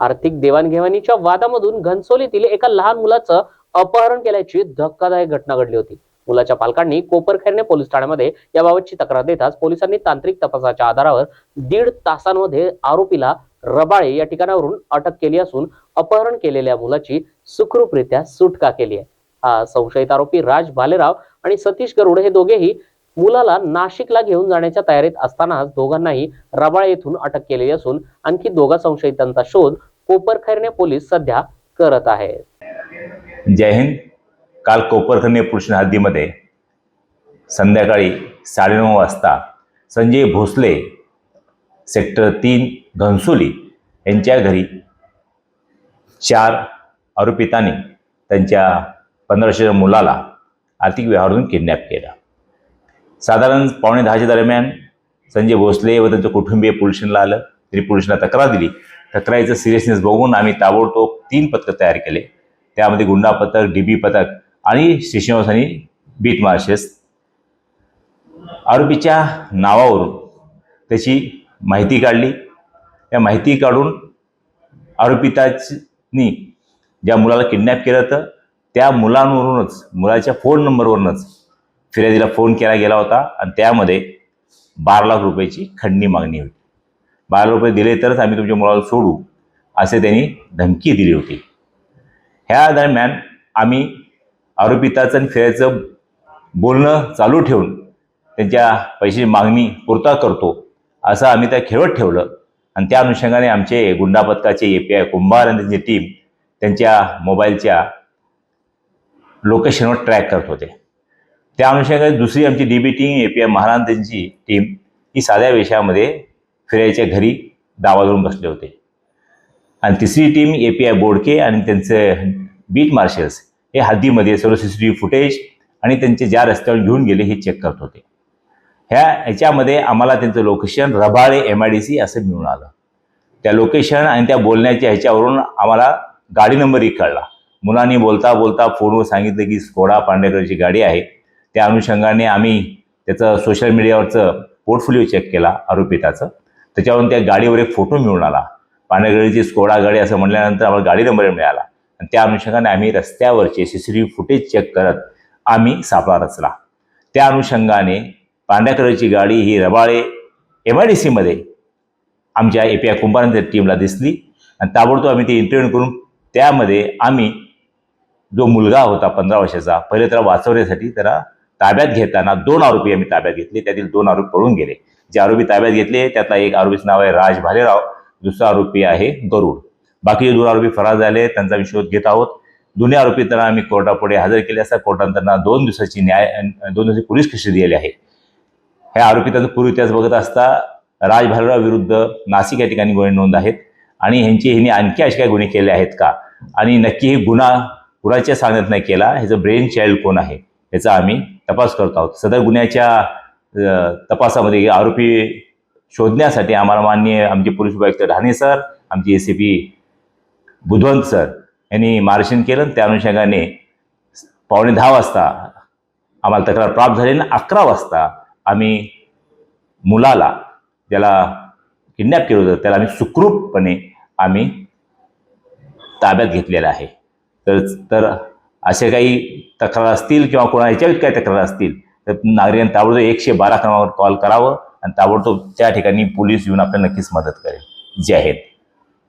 आर्थिक देवाणघेवाणीच्या वादामधून घनसोलीतील एका लहान मुलाचं अपहरण केल्याची धक्कादायक घटना घडली होती. मुलाच्या पालकांनी कोपरखैरणे पोलीस ठाण्यामध्ये याबाबतची तक्रार देताच पोलिसांनी तांत्रिक तपासाच्या आधारावर दीड तासांमध्ये आरोपीला रबाळे या ठिकाणावरून अटक केली असून अपहरण केलेल्या मुलाची सुखरूपरित्या सुटका केली आहे. हा संशयित आरोपी राज भालेराव आणि सतीश गरुड हे दोघेही मुलाला नाशिकला घेऊन जाण्याच्या तयारीत असतानाच दोघांनाही रबाळे येथून अटक केलेली असून आणखी दोघा संशयितांचा शोध कोपरखैरणे पोलीस सध्या करत आहेत. जय हिंद. काल कोपरखैरणे पुरुष हद्दीमध्ये संध्याकाळी साडेनऊ वाजता संजय भोसले सेक्टर तीन घनसोली यांच्या घरी चार आरोपितांनी त्यांच्या पंधराशे मुलाला आर्थिक व्यवहारातून किडनॅप केला. साधारण पावणे दहाच्या दरम्यान संजय भोसले व त्यांचं कुटुंबीय पोलिशनला आलं. त्यांनी पोलिसांना तक्रार दिली. तक्रारीचं सिरियसनेस बघून आम्ही ताबडतोब तीन पथकं तयार केले. त्यामध्ये गुंडा पथक डी बी पथक आणि स्टेशन आणि बीट मार्शेस आरोपीच्या नावावरून त्याची माहिती काढली. त्या माहिती काढून आरोपितानी ज्या मुलाला किडनॅप केलं होतं त्या मुलांवरूनच मुलाच्या फोन नंबरवरूनच फिर्यादीला फोन केला गेला होता आणि त्यामध्ये बारा लाख रुपयाची खंडणी मागणी होती. बारा रुपये दिले तरच आम्ही तुमच्या मुलाला सोडू असे त्यांनी धमकी दिली होती. ह्या दरम्यान आम्ही आरोपिताचं आणि फेऱ्याचं बोलणं चालू ठेवून त्यांच्या पैशाची मागणी पुरता करतो असं आम्ही त्या खेळत ठेवलं. आणि त्या अनुषंगाने आमचे गुंडा पथकाचे ए पी आय कुंभार आणि त्यांची टीम त्यांच्या मोबाईलच्या लोकेशनवर ट्रॅक करत होते. त्या अनुषंगाने दुसरी आमची D B team A P I Maharaj त्यांची टीम ही साध्या विषयामध्ये फिरायच्या घरी दावा धरून बसले होते. आणि तिसरी team A P I Bodke आणि त्यांचे बीट मार्शल्स हे हद्दीमध्ये सर्व C C T V footage आणि त्यांचे ज्या रस्त्यावर घेऊन गेले हे चेक करत होते. ह्या ह्याच्यामध्ये आम्हाला त्यांचं location Rabale M I D C असं मिळून आलं. त्या लोकेशन आणि त्या बोलण्याच्या ह्याच्यावरून आम्हाला गाडी नंबरही कळला. मुलांनी बोलता बोलता फोनवर सांगितलं की स्कोडा पांडेकरची गाडी आहे. त्या अनुषंगाने आम्ही त्याचं सोशल मीडियावरचं पोर्टफोलिओ चेक केला आरोपिताचं त्याच्यावरून त्या गाडीवर एक फोटो मिळून आला. पाण्यागडीची स्कोडा गाडी असं म्हटल्यानंतर आम्हाला गाडी नंबर मिळाला. आणि त्या अनुषंगाने आम्ही रस्त्यावरचे C C T V footage check करत आम्ही सापळा रचला त्या अनुषंगाने पांढऱ्या कलरची गाडी ही रबाळे एम आय डी सीमध्ये आमच्या ए पी आय कुंभारांच्या टीमला दिसली. आणि ताबडतोब आम्ही ती इंटरव्ह्यू करून त्यामध्ये आम्ही जो मुलगा होता पंधरा वर्षाचा पहिले त्याला वाचवण्यासाठी त्याला ताब्यात घेताना दोन आरोपी आम्ही ताब्यात घेतले. त्यातील दोन आरोपी पळून गेले. जे आरोपी ताब्यात घेतले त्यातला एक आरोपीचं नाव आहे राज भालेराव दुसरा आरोपी आहे गरुड. बाकीचे दोन आरोपी फरार झाले त्यांचा आम्ही शोध घेत आहोत. दोन्ही आरोपी त्यांना आम्ही कोर्टापुढे हजर केले असता कोर्टाने त्यांना दोन दिवसाची न्याय दोन दिवसाची पोलीस कशी दिली आहे? ह्या त्यांचा पूर्व इतिहास बघत असता राज भालेराव विरुद्ध नाशिक या ठिकाणी गुन्हे नोंद आहेत. आणि ह्यांची ह्यांनी आणखी असे काही गुन्हे केले आहेत का? आणि नक्की हे गुन्हा कुणाच्या सांगण्यात नाही केला? ह्याचं ब्रेन चाइल्ड कोण आहे? याचा आम्ही तपास करत आहोत. सदर गुन्ह्याच्या तपासामध्ये आरोपी शोधण्यासाठी आम्हाला माननीय आमचे पोलीस उपायुक्त ढाणे सर आमचे A C P Budhwant sir यांनी मार्गदर्शन केलं त्या अनुषंगाने पावणे दहा वाजता आम्हाला तक्रार प्राप्त झाली आणि अकरा वाजता आम्ही मुलाला ज्याला किडनॅप केलं होतं त्याला आम्ही सुखरूपपणे आम्ही ताब्यात घेतलेलं आहे. तर तर असे काही तक्रार असतील किंवा कोणा ह्याच्यावर काही तक्रार असतील तर नागरिकांनी ताबडतोब एकशे बारा क्रमांकावर कॉल करावं आणि ताबडतोब त्या ठिकाणी पोलीस येऊन आपल्याला नक्कीच मदत करेल. जय हिंद.